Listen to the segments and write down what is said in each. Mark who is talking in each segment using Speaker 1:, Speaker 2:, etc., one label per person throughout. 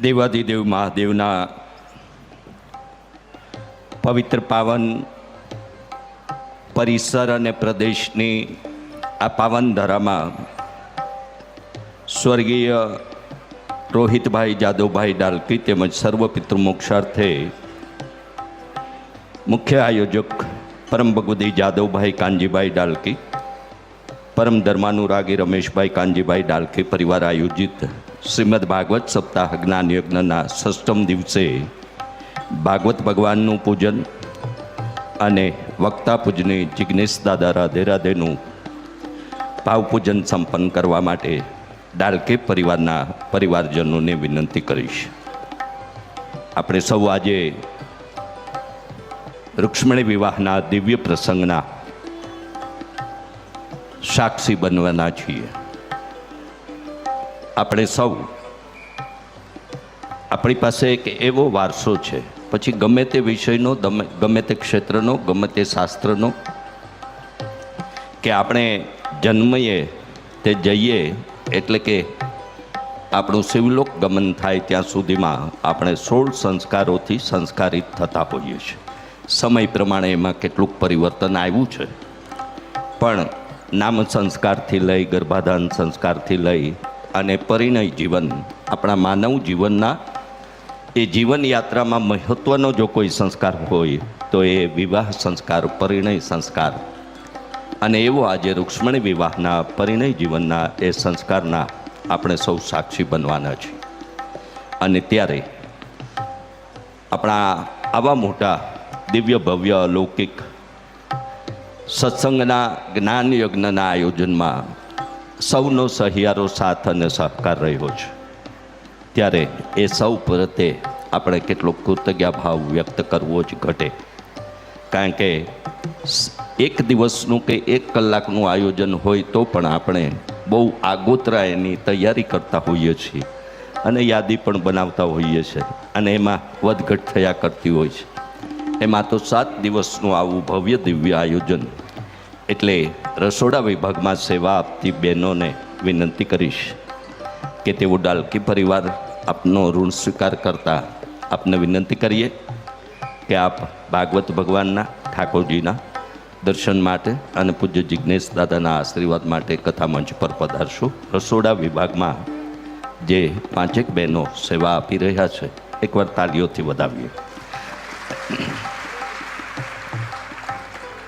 Speaker 1: દેવાધિદેવ મહાદેવના પવિત્ર પાવન પરિસર અને પ્રદેશની આ પાવન ધરામાં સ્વર્ગીય રોહિતભાઈ જાદવભાઈ ડાલકી તેમજ સર્વ પિતૃ મોક્ષાર્થે મુખ્ય આયોજક પરમ ભગવદી જાદવભાઈ કાનજીભાઈ ડાલકી પરમ ધર્માનુરાગી રમેશભાઈ કાનજીભાઈ ડાલકે પરિવાર આયોજિત શ્રીમદ ભાગવત સપ્તાહ જ્ઞાન યજ્ઞના ષષ્ઠમ દિવસે ભાગવત ભગવાનનું પૂજન અને વક્તા પૂજની જિજ્ઞેશ દાદા રાધે રાધેનું ભાવપૂજન સંપન્ન કરવા માટે ડાલકે પરિવારના પરિવારજનોને વિનંતી કરીશ. આપણે સૌ આજે રૂક્ષ્મણી વિવાહના દિવ્ય પ્રસંગના સાક્ષી બનવાના છીએ. આપણે સૌ આપણી પાસે એક એવો વારસો છે. પછી ગમે તે વિષયનો, ગમે તે ક્ષેત્રનો, ગમે તે શાસ્ત્રનો, કે આપણે જન્મીએ તે જઈએ, એટલે કે આપણું શિવલોક ગમન થાય ત્યાં સુધીમાં આપણે સોળ સંસ્કારોથી સંસ્કારિત થતા હોઈએ છીએ. સમય પ્રમાણે એમાં કેટલુંક પરિવર્તન આવ્યું છે. પણ નામ સંસ્કારથી લઈ, ગર્ભાધાન સંસ્કારથી લઈ અને પરિણય જીવન, આપણા માનવ જીવનના એ જીવન યાત્રામાં મહત્ત્વનો જો કોઈ સંસ્કાર હોય, તો એ વિવાહ સંસ્કાર, પરિણય સંસ્કાર. અને એવો આજે રૂક્ષ્મણી વિવાહના, પરિણય જીવનના એ સંસ્કારના આપણે સૌ સાક્ષી બનવાના છીએ. અને ત્યારે આપણા આવા મોટા દિવ્ય ભવ્ય અલૌકિક સત્સંગના જ્ઞાન યજ્ઞના આયોજનમાં સૌનો સહિયારો સાથ અને સહકાર રહ્યો છે. ત્યારે એ સૌ પ્રત્યે આપણે કેટલો કૃતજ્ઞા ભાવ વ્યક્ત કરવો જ ઘટે. કારણ કે એક દિવસનું કે એક કલાકનું આયોજન હોય તો પણ આપણે બહુ આગોતરા એની તૈયારી કરતા હોઈએ છીએ અને યાદી પણ બનાવતા હોઈએ છીએ અને એમાં વધઘટ થયા કરતી હોય છે. એમાં તો સાત દિવસનું આવું ભવ્ય દિવ્ય આયોજન એટલે રસોડા વિભાગમાં સેવા આપતી બહેનોને વિનંતી કરીશ કે તેઓ ડાલકી પરિવાર આપનો ઋણ સ્વીકાર કરતા આપને વિનંતી કરીએ કે આપ ભાગવત ભગવાનના, ઠાકોરજીના દર્શન માટે અને પૂજ્ય જિજ્ઞેશ દાદાના આશીર્વાદ માટે કથા મંચ પર પધારશો. રસોડા વિભાગમાં જે પાંચેક બહેનો સેવા આપી રહ્યા છે, એકવાર તાલીઓથી વધાવીએ.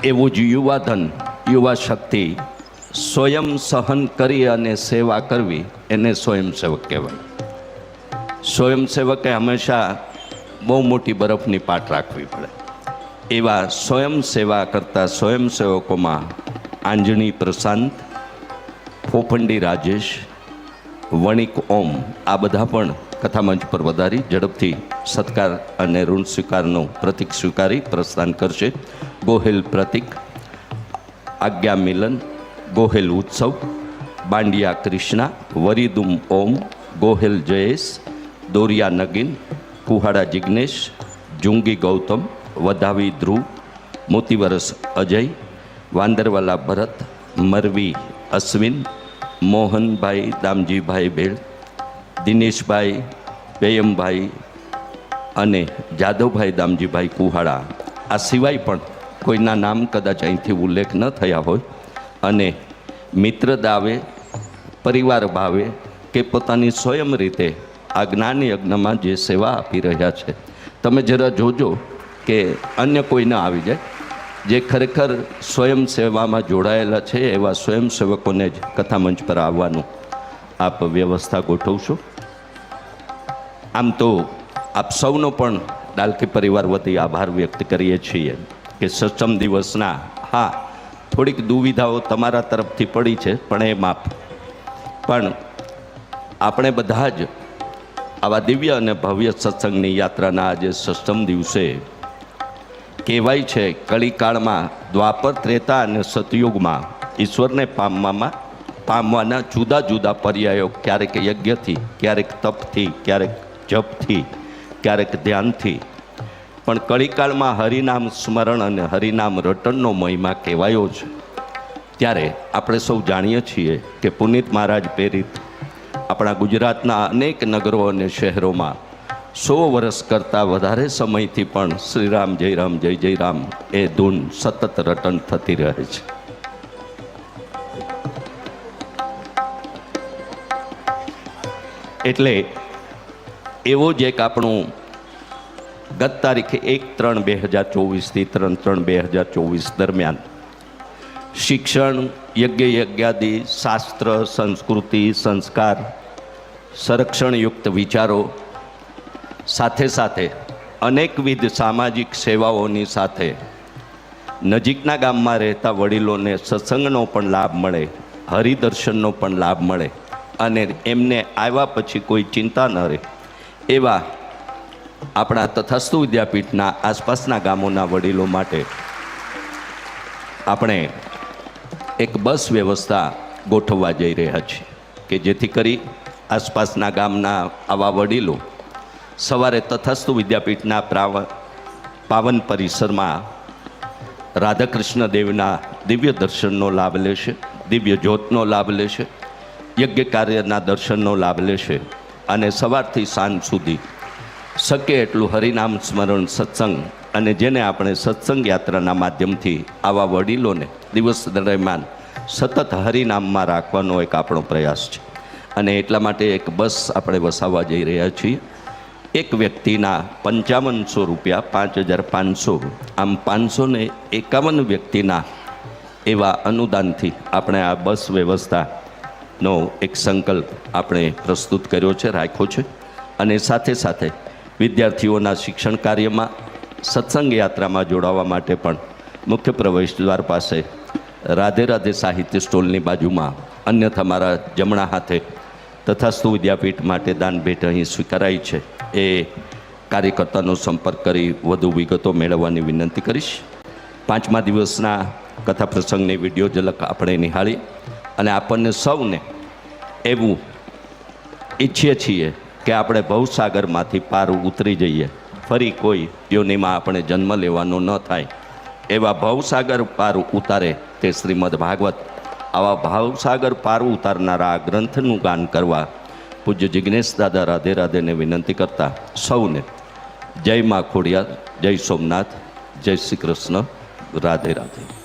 Speaker 1: એવું જ યુવાધન યુવા શક્તિ સ્વયં સહન કરી અને સેવા કરવી, એને સ્વયંસેવક કહેવાય. સ્વયંસેવકે હંમેશા બહુ મોટી બરફની પાટ રાખવી પડે. એવા સ્વયં સેવા કરતા સ્વયંસેવકોમાં આંજણી પ્રશાંત, ફોફંડી રાજેશ, વણિક ઓમ, આ બધા પણ કથામંચ પર વધારી ઝડપથી સત્કાર અને ઋણ સ્વીકારનો પ્રતિક સ્વીકારી પ્રસ્થાન કરશે. ગોહિલ પ્રતિક, આજ્ઞા મિલન, ગોહિલ ઉત્સવ, બાંડિયા કૃષ્ણા, વરીદુમ ઓમ, ગોહિલ જયેશ, દોરિયા નગીન, કુહાડા જિજ્ઞેશ જુંગી ગૌતમ, વધાવી ધ્રુવ, મોતીવરસ અજય, વાંદરવાલા ભરત, મરવી અશ્વિન, મોહનભાઈ, દામજીભાઈ ભેળ દિનેશભાઈ બેયમભાઈ અને જાદવભાઈ દામજીભાઈ કુહાડા. આ સિવાય પણ કોઈના નામ કદાચ અહીંથી ઉલ્લેખ ન થયા હોય. અને મિત્ર દાવે, પરિવાર ભાવે કે પોતાની સ્વયં રીતે આ જ્ઞાન યજ્ઞમાં જે સેવા આપી રહ્યા છે. તમે જરા જોજો કે અન્ય કોઈ આવી જાય. જે ખરેખર સ્વયં સેવામાં જોડાયેલા છે એવા સ્વયંસેવકોને જ કથામંચ પર આવવાનું આપ વ્યવસ્થા ગોઠવશો. આમ તો આપ સૌનો પણ ડાલકી પરિવાર વતી આભાર વ્યક્ત કરીએ છીએ. કે સક્ષમ દિવસના, હા, થોડીક દુવિધાઓ તમારા તરફથી પડી છે, પણ એ માફ. પણ આપણે બધા જ આવા દિવ્ય અને ભવ્ય સત્સંગની યાત્રાના આજે સષ્ટમ દિવસે કહેવાય છે, કળીકાળમાં દ્વાપર ત્રેતા અને સતયુગમાં ઈશ્વરને પામવામાં, પામવાના જુદા જુદા પર્યાયો ક્યારેક યજ્ઞથી, ક્યારેક તપથી, ક્યારેક જપથી, ક્યારેક ધ્યાનથી પણ કળીકાળમાં હરિનામ સ્મરણ અને હરિનામ રટનનો મહિમા કહેવાયો છે. ત્યારે આપણે સૌ જાણીએ છીએ કે પુનિત મહારાજ પ્રેરિત આપણા ગુજરાતના અનેક નગરો અને શહેરોમાં સો વર્ષ કરતાં વધારે સમયથી પણ શ્રીરામ જય રામ જય જય રામ એ ધૂન સતત રટન થતી રહે છે. એટલે એવો જ એક આપણું ગત તારીખે એક ત્રણ બે હજાર ચોવીસથી ત્રણ ત્રણ બે હજાર ચોવીસ દરમિયાન શિક્ષણ, યજ્ઞ યજ્ઞાદિ, શાસ્ત્ર, સંસ્કૃતિ, સંસ્કાર, સંરક્ષણયુક્ત વિચારો સાથે સાથે અનેકવિધ સામાજિક સેવાઓની સાથે નજીકના ગામમાં રહેતા વડીલોને સત્સંગનો પણ લાભ મળે, હરિદર્શનનો પણ લાભ મળે અને એમને આવ્યા પછી કોઈ ચિંતા ન રહે એવા આપણા તથાસ્તુ વિદ્યાપીઠના આસપાસના ગામોના વડીલો માટે આપણે એક બસ વ્યવસ્થા ગોઠવવા જઈ રહ્યા છીએ કે જેથી કરી આસપાસના ગામના આવા વડીલો સવારે તથસ્તુ વિદ્યાપીઠના પ્રાવ, પાવન પરિસરમાં રાધાકૃષ્ણ દેવના દિવ્ય દર્શનનો લાભ લેશે, દિવ્ય જ્યોતનો લાભ લેશે, યજ્ઞ કાર્યના દર્શનનો લાભ લેશે અને સવારથી સાંજ સુધી શક્ય એટલું હરિનામ સ્મરણ સત્સંગ અને જેને આપણે સત્સંગ યાત્રાના માધ્યમથી આવા વડીલોને દિવસ દરમિયાન સતત હરિનામમાં રાખવાનો એક આપણો પ્રયાસ છે. અને એટલા માટે એક બસ આપણે વસાવવા જઈ રહ્યા છીએ. એક વ્યક્તિના પંચાવનસો રૂપિયા, પાંચ હજાર પાંચસો, આમ પાંચસો ને એકાવન વ્યક્તિના એવા અનુદાનથી આપણે આ બસ વ્યવસ્થાનો એક સંકલ્પ આપણે પ્રસ્તુત કર્યો છે, રાખ્યો છે. અને સાથે સાથે વિદ્યાર્થીઓના શિક્ષણ કાર્યમાં સત્સંગ યાત્રામાં જોડાવા માટે પણ મુખ્ય પ્રવેશ દ્વાર પાસે રાધે રાધે સાહિત્ય સ્ટોલની બાજુમાં અન્યથા મારા જમણા હાથે તથાસ્તુ વિદ્યાપીઠ માટે દાન ભેટ અહીં સ્વીકારાઈ છે. એ કાર્યકર્તાનો સંપર્ક કરી વધુ વિગતો મેળવવાની વિનંતી કરીશ. પાંચમા દિવસના કથા પ્રસંગની વીડિયો ઝલક આપણે નિહાળી અને આપણને સૌને એવું ઈચ્છીએ છીએ કે આપણે ભવસાગરમાંથી પાર ઉતરી જઈએ. ફરી કોઈ યોનિમાં આપણે જન્મ લેવાનો ન થાય. એવા ભવસાગર પાર ઉતારે તે શ્રીમદ ભાગવત. આવા ભાવસાગર પાર ઉતારનારા આ ગ્રંથનું ગાન કરવા પૂજ્ય જિજ્ઞેશ દાદા રાધે રાધેને વિનંતી કરતા સૌને જય મા ખોડિયા જય સોમનાથ, જય શ્રી કૃષ્ણ, રાધે રાધે.